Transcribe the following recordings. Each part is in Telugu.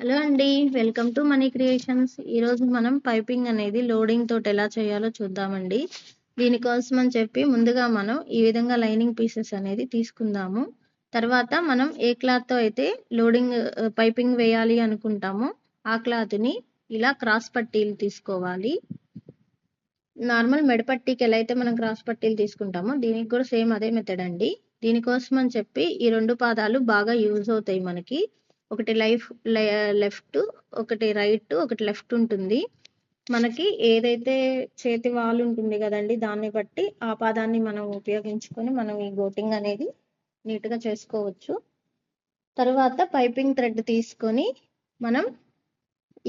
హలో అండి వెల్కమ్ టు మనీ క్రియేషన్స్. ఈరోజు మనం పైపింగ్ అనేది లోడింగ్ తోటి ఎలా చేయాలో చూద్దామండి. దీనికోసం అని చెప్పి ముందుగా మనం ఈ విధంగా లైనింగ్ పీసెస్ అనేది తీసుకుందాము. తర్వాత మనం ఏ క్లాత్తో అయితే లోడింగ్ పైపింగ్ వేయాలి అనుకుంటామో ఆ క్లాత్ని ఇలా క్రాస్ పట్టీలు తీసుకోవాలి. నార్మల్ మెడపట్టీకి ఎలా అయితే మనం క్రాస్ పట్టీలు తీసుకుంటామో దీనికి కూడా సేమ్ అదే మెథడ్ అండి. దీనికోసం అని చెప్పి ఈ రెండు పాదాలు బాగా యూజ్ అవుతాయి మనకి. ఒకటి లైఫ్ లెఫ్ట్ ఒకటి రైట్ ఒకటి లెఫ్ట్ ఉంటుంది. మనకి ఏదైతే చేతి వాల్ ఉంటుంది కదండి దాన్ని బట్టి ఆ పాదాన్ని మనం ఉపయోగించుకొని మనం ఈ గోటింగ్ అనేది నీట్గా చేసుకోవచ్చు. తర్వాత పైపింగ్ థ్రెడ్ తీసుకొని మనం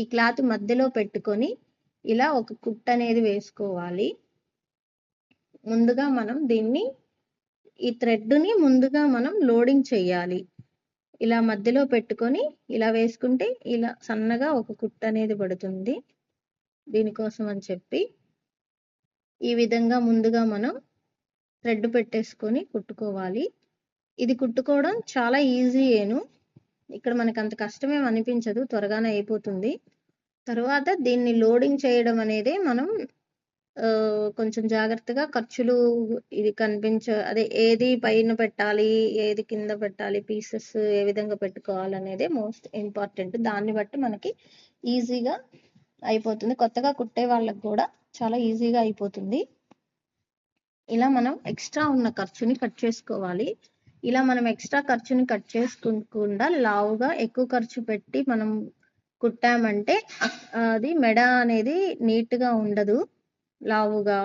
ఈ క్లాత్ మధ్యలో పెట్టుకొని ఇలా ఒక కుట్ అనేది వేసుకోవాలి. ముందుగా మనం దీన్ని ఈ థ్రెడ్ని ముందుగా మనం లోడింగ్ చేయాలి. ఇలా మధ్యలో పెట్టుకొని ఇలా వేసుకుంటే ఇలా సన్నగా ఒక కుట్ట అనేది పడుతుంది. దీనికోసం అని చెప్పి ఈ విధంగా ముందుగా మనం థ్రెడ్ పెట్టేసుకొని కుట్టుకోవాలి. ఇది కుట్టుకోవడం చాలా ఈజీ ఏను. ఇక్కడ మనకు అంత కష్టమేం అనిపించదు త్వరగానే అయిపోతుంది. తర్వాత దీన్ని లోడింగ్ చేయడం అనేది మనం కొంచెం జాగ్రత్తగా ఖర్చులు ఇది కనిపించ అదే ఏది పైన పెట్టాలి ఏది కింద పెట్టాలి పీసెస్ ఏ విధంగా పెట్టుకోవాలి అనేది మోస్ట్ ఇంపార్టెంట్ దాన్ని బట్టి మనకి ఈజీగా అయిపోతుంది. కొత్తగా కుట్టే వాళ్ళకి కూడా చాలా ఈజీగా అయిపోతుంది. ఇలా మనం ఎక్స్ట్రా ఉన్న ఖర్చుని కట్ చేసుకోవాలి. ఇలా మనం ఎక్స్ట్రా ఖర్చుని కట్ చేసుకోకుండా లావుగా ఎక్కువ ఖర్చు పెట్టి మనం కుట్టామంటే అది మెడ అనేది నీట్గా ఉండదు. లావుగా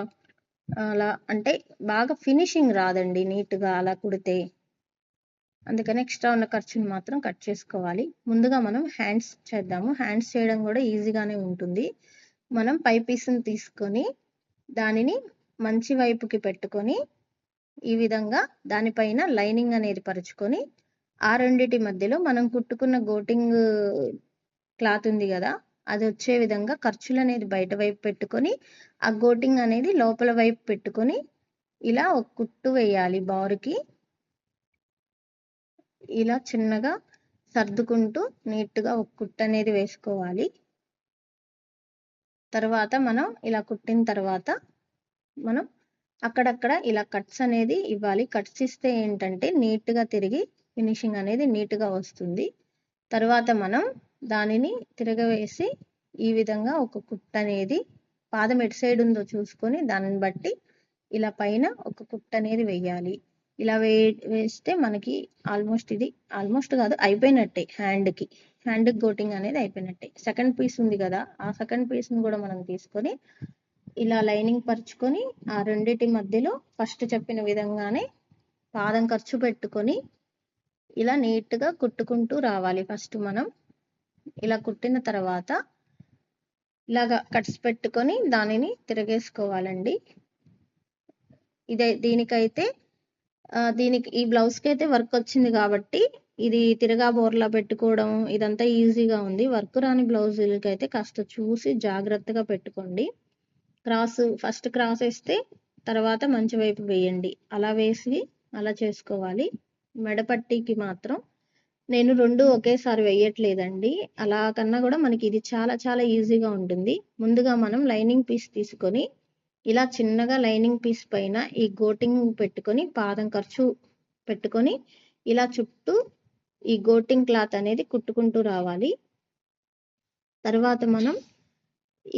అలా అంటే బాగా ఫినిషింగ్ రాదండి నీట్గా అలా కుడితే. అందుకని ఎక్స్ట్రా ఉన్న ఖర్చుని మాత్రం కట్ చేసుకోవాలి. ముందుగా మనం హ్యాండ్స్ చేద్దాము. హ్యాండ్స్ చేయడం కూడా ఈజీగానే ఉంటుంది. మనం పై పీస్ని తీసుకొని దానిని మంచి వైపుకి పెట్టుకొని ఈ విధంగా దానిపైన లైనింగ్ అనేది పరుచుకొని ఆ రెండిటి మధ్యలో మనం కుట్టుకున్న గోటింగ్ క్లాత్ ఉంది కదా అది వచ్చే విధంగా ఖర్చులు అనేది బయట వైపు పెట్టుకొని ఆ గోటింగ్ అనేది లోపల వైపు పెట్టుకొని ఇలా ఒక కుట్టు వేయాలి బారుకి. ఇలా చిన్నగా సర్దుకుంటూ నీట్గా ఒక కుట్టు అనేది వేసుకోవాలి. తర్వాత మనం ఇలా కుట్టిన తర్వాత మనం అక్కడక్కడ ఇలా కట్స్ అనేది ఇవ్వాలి. కట్స్ ఇస్తే ఏంటంటే నీట్గా తిరిగి ఫినిషింగ్ అనేది నీట్గా వస్తుంది. తర్వాత మనం దానిని తిరగవేసి ఈ విధంగా ఒక కుట్ట అనేది పాదం ఎటు సైడ్ ఉందో చూసుకొని దానిని బట్టి ఇలా పైన ఒక కుట్ట అనేది వేయాలి. ఇలా వే వేస్తే మనకి ఆల్మోస్ట్ ఇది ఆల్మోస్ట్ కాదు అయిపోయినట్టే హ్యాండ్కి. హ్యాండ్ గోటింగ్ అనేది అయిపోయినట్టే. సెకండ్ పీస్ ఉంది కదా ఆ సెకండ్ పీస్ని కూడా మనం తీసుకొని ఇలా లైనింగ్ పరుచుకొని ఆ రెండిటి మధ్యలో ఫస్ట్ చెప్పిన విధంగానే పాదం ఖర్చు పెట్టుకొని ఇలా నీట్గా కుట్టుకుంటూ రావాలి. ఫస్ట్ మనం ఇలా కుట్టిన తర్వాత ఇలాగా కట్స్ పెట్టుకొని దానిని తిరగేసుకోవాలండి. ఇదే దీనికైతే దీనికి ఈ బ్లౌజ్కి అయితే వర్క్ వచ్చింది కాబట్టి ఇది తిరగా బోర్లా పెట్టుకోవడం ఇదంతా ఈజీగా ఉంది. వర్క్ రాని బ్లౌజులకి అయితే కాస్త చూసి జాగ్రత్తగా పెట్టుకోండి. క్రాస్ ఫస్ట్ క్రాస్ వేస్తే తర్వాత మంచి వైపు వేయండి. అలా వేసి అలా చేసుకోవాలి. మెడపట్టికి మాత్రం నేను రెండు ఒకేసారి వేయట్లేదండి. అలా కన్నా కూడా మనకి ఇది చాలా చాలా ఈజీగా ఉంటుంది. ముందుగా మనం లైనింగ్ పీస్ తీసుకొని ఇలా చిన్నగా లైనింగ్ పీస్ పైన ఈ గోటింగ్ పెట్టుకొని పాదం ఖర్చు పెట్టుకొని ఇలా చుట్టూ ఈ గోటింగ్ క్లాత్ అనేది కుట్టుకుంటూ రావాలి. తర్వాత మనం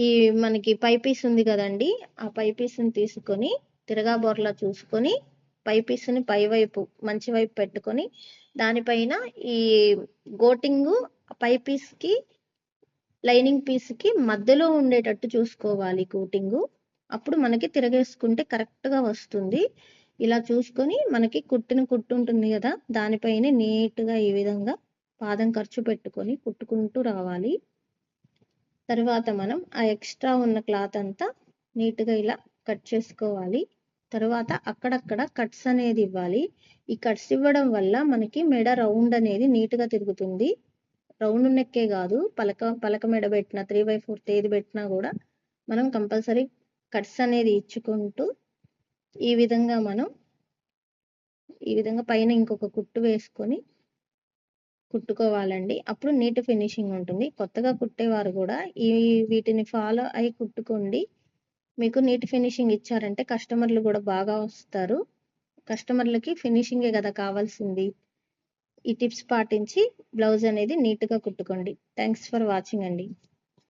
ఈ మనకి పై పీస్ ఉంది కదండి ఆ పై పీస్ని తీసుకొని తిరగా బొర్లా చూసుకొని పై పీస్ని పై వైపు మంచి వైపు పెట్టుకొని దానిపైన ఈ గోటింగ్ పై పీస్కి లైనింగ్ పీస్కి మధ్యలో ఉండేటట్టు చూసుకోవాలి కోటింగ్ అప్పుడు మనకి తిరగేసుకుంటే కరెక్ట్గా వస్తుంది. ఇలా చూసుకొని మనకి కుట్టిన కుట్టు ఉంటుంది కదా దానిపైన నీట్గా ఈ విధంగా పాదం ఖర్చు పెట్టుకొని కుట్టుకుంటూ రావాలి. తర్వాత మనం ఆ ఎక్స్ట్రా ఉన్న క్లాత్ అంతా నీట్గా ఇలా కట్ చేసుకోవాలి. తర్వాత అక్కడక్కడ కట్స్ అనేది ఇవ్వాలి. ఈ కట్స్ ఇవ్వడం వల్ల మనకి మెడ రౌండ్ అనేది నీట్గా తిరుగుతుంది. రౌండ్ నెక్కే కాదు. పలక పలక మెడ పెట్టిన త్రీ బై ఫోర్త్ ఏది పెట్టినా కూడా మనం కంపల్సరీ కట్స్ అనేది ఇచ్చుకుంటూ ఈ విధంగా మనం ఈ విధంగా పైన ఇంకొక కుట్టు వేసుకొని కుట్టుకోవాలండి. అప్పుడు నీట్ ఫినిషింగ్ ఉంటుంది. కొత్తగా కుట్టేవారు కూడా ఈ వీటిని ఫాలో అయి కుట్టుకోండి. మీకు నీట్ ఫినిషింగ్ ఇచ్చారంటే కస్టమర్లు కూడా బాగా వస్తారు. కస్టమర్లకి ఫినిషింగే కదా కావాల్సింది. ఈ టిప్స్ పాటించి బ్లౌజ్ అనేది నీట్గా కుట్టుకోండి. థ్యాంక్స్ ఫర్ వాచింగ్ అండి.